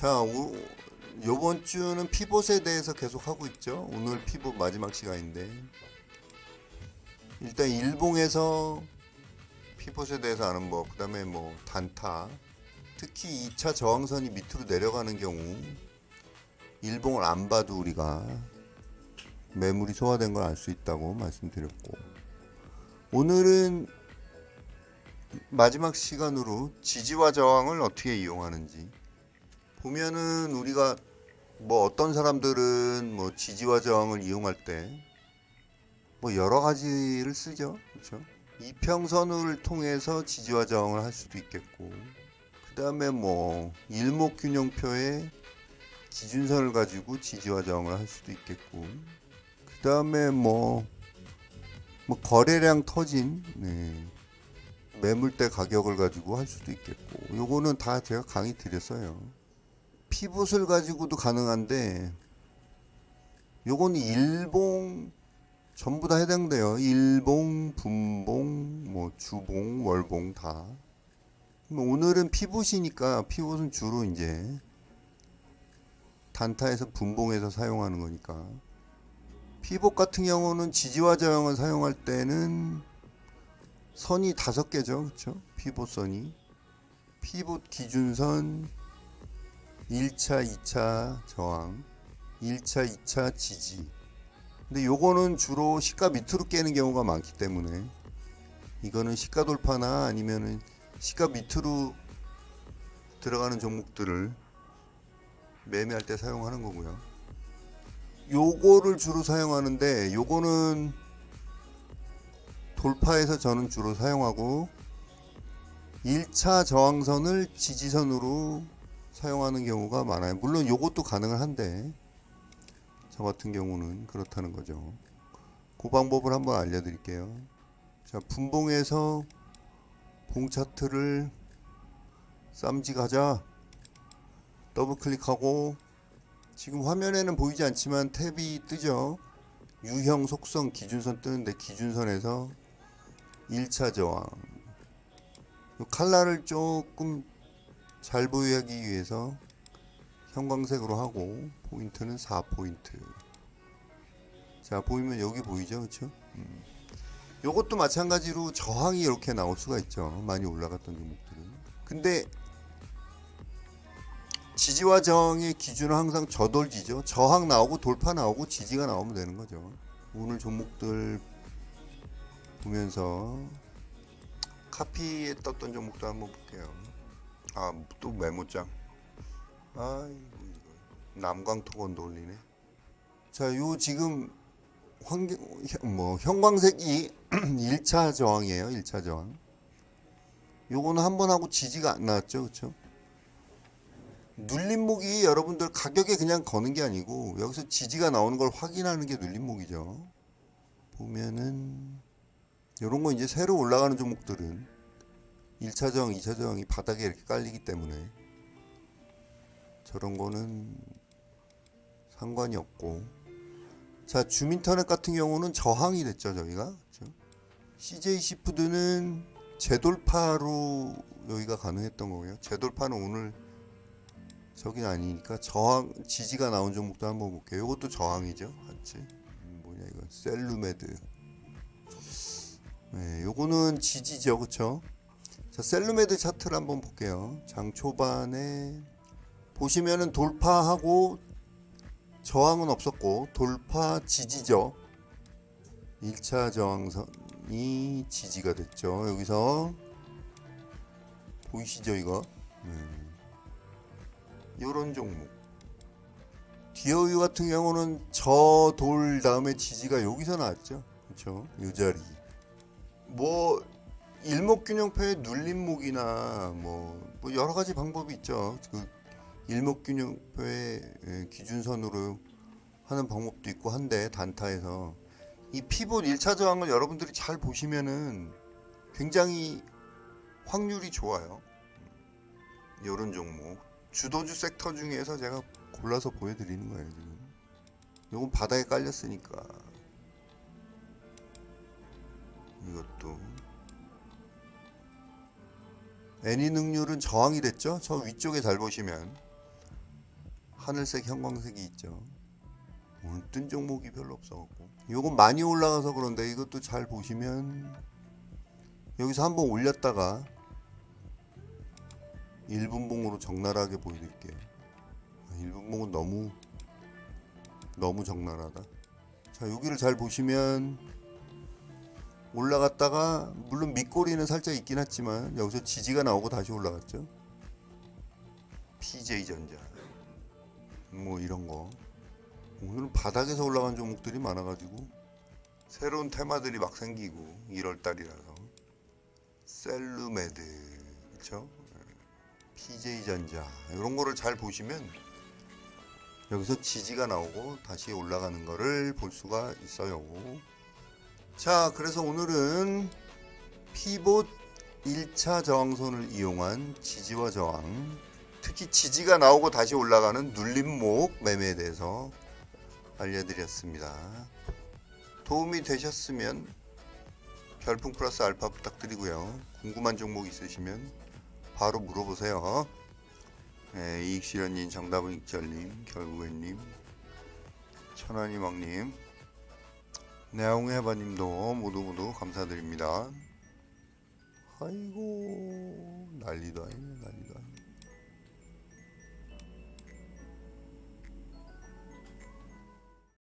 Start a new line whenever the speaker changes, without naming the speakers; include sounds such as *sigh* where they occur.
자, 오, 요번 주는 피봇에 대해서 계속 하고 있죠. 오늘 피봇 마지막 시간인데 일단 일봉에서 피봇에 대해서 아는 법, 그 다음에 뭐 단타, 특히 2차 저항선이 밑으로 내려가는 경우 일봉을 안 봐도 우리가 매물이 소화된 걸 알 수 있다고 말씀드렸고 오늘은 마지막 시간으로 지지와 저항을 어떻게 이용하는지 보면은 우리가 뭐 어떤 사람들은 뭐 지지와 저항을 이용할 때 뭐 여러 가지를 쓰죠. 그렇죠? 이평선을 통해서 지지와 저항을 할 수도 있겠고 그다음에 뭐 일목균형표의 기준선을 가지고 지지와 저항을 할 수도 있겠고 그다음에 뭐, 뭐 거래량 터진 네. 매물대 가격을 가지고 할 수도 있겠고 요거는 다 제가 강의 드렸어요. 피봇을 가지고도 가능한데 요건 일봉 전부 다 해당돼요. 일봉, 분봉, 뭐 주봉, 월봉 다. 오늘은 피봇이니까 피봇은 주로 이제 단타에서 분봉에서 사용하는 거니까 피봇 같은 경우는 지지와 저항을 사용할 때는 선이 다섯 개죠, 그렇죠? 피봇 선이 피봇 기준선 1차, 2차 저항, 1차, 2차 지지. 근데 요거는 주로 시가 밑으로 깨는 경우가 많기 때문에 이거는 시가 돌파나 아니면은 시가 밑으로 들어가는 종목들을 매매할 때 사용하는 거고요. 요거를 주로 사용하는데 요거는 돌파에서 저는 주로 사용하고 1차 저항선을 지지선으로 사용하는 경우가 많아요. 물론 요것도 가능은 한데 저 같은 경우는 그렇다는 거죠. 그 방법을 한번 알려드릴게요. 자, 분봉에서 봉 차트를 쌈지 가자. 더블 클릭하고 지금 화면에는 보이지 않지만 탭이 뜨죠. 유형 속성 기준선 뜨는데 기준선에서 1차 저항. 요 칼라를 조금 잘 보이기 위해서 형광색으로 하고 포인트는 4포인트. 자 보이면 여기 보이죠, 그렇죠? 음. 요것도 마찬가지로 저항이 이렇게 나올 수가 있죠. 많이 올라갔던 종목들은. 근데 지지와 저항의 기준은 항상 저돌지죠. 저항 나오고 돌파 나오고 지지가 나오면 되는 거죠. 오늘 종목들 보면서 카피에 떴던 종목도 한번 볼게요. 아 또 메모장. 아이고 이거 남광토건도 올리네. 자, 요 지금 환경 뭐 형광색이 *clears throat* 1차 저항이에요. 1차 저항. 요거는 한 번 하고 지지가 안 나왔죠. 그렇죠? 눌림목이 여러분들 가격에 그냥 거는 게 아니고 여기서 지지가 나오는 걸 확인하는 게 눌림목이죠. 보면은 요런 거 이제 새로 올라가는 종목들은 1차 저항, 2차 저항이 바닥에 이렇게 깔리기 때문에 저런 거는 상관이 없고. 자 주민터넷 같은 경우는 저항이 됐죠 저희가. 그렇죠? CJ 시푸드는 재돌파로 여기가 가능했던 거고요. 재돌파는 오늘 저긴 아니니까 저항 지지가 나온 종목도 한번 볼게요. 이것도 저항이죠 맞지 음, 뭐냐 이거. 셀루메드. 네 요거는 지지죠 그쵸 자 셀루메드 차트를 한번 볼게요 장 초반에 보시면은 돌파하고 저항은 없었고 돌파 지지죠. 1차 저항선이 지지가 됐죠. 여기서 보이시죠 이거? 음. 요런 종목. 디어유 같은 경우는 저 돌 다음에 지지가 여기서 나왔죠. 그렇죠? 요 자리. 뭐 일목균형표의 눌림목이나 뭐, 뭐 여러 가지 방법이 있죠. 그 일목균형표의 예, 기준선으로 하는 방법도 있고 한데 단타에서 이 피봇 1차 저항을 여러분들이 잘 보시면은 굉장히 확률이 좋아요. 이런 종목 주도주 섹터 중에서 제가 골라서 보여드리는 거예요 지금. 요건 바닥에 깔렸으니까 이것도 애니 능률은 저항이 됐죠. 저 위쪽에 잘 보시면 하늘색 형광색이 있죠. 오늘 뜬 종목이 별로 없어갖고 요건 많이 올라가서 그런데 이것도 잘 보시면 여기서 한번 올렸다가 1분봉으로 적나라하게 보여드릴게요. 1분봉은 너무 너무 적나라하다. 자 여기를 잘 보시면 올라갔다가 물론 밑꼬리는 살짝 있긴 했지만 여기서 지지가 나오고 다시 올라갔죠. PJ전자 뭐 이런 거 오늘은 바닥에서 올라간 종목들이 많아가지고 새로운 테마들이 막 생기고 1월 달이라서 셀루메드 그렇죠? PJ전자 이런 거를 잘 보시면 여기서 지지가 나오고 다시 올라가는 거를 볼 수가 있어요. 자, 그래서 오늘은 피봇 1차 저항선을 이용한 지지와 저항, 특히 지지가 나오고 다시 올라가는 눌림목 매매에 대해서 알려드렸습니다. 도움이 되셨으면 별풍 플러스 알파 부탁드리고요. 궁금한 종목 있으시면 바로 물어보세요. 네, 이익실현님, 정답은 익절님, 결국엔님, 천안이왕님, 내용해바님도 모두 모두 감사드립니다. 아이고 난리다.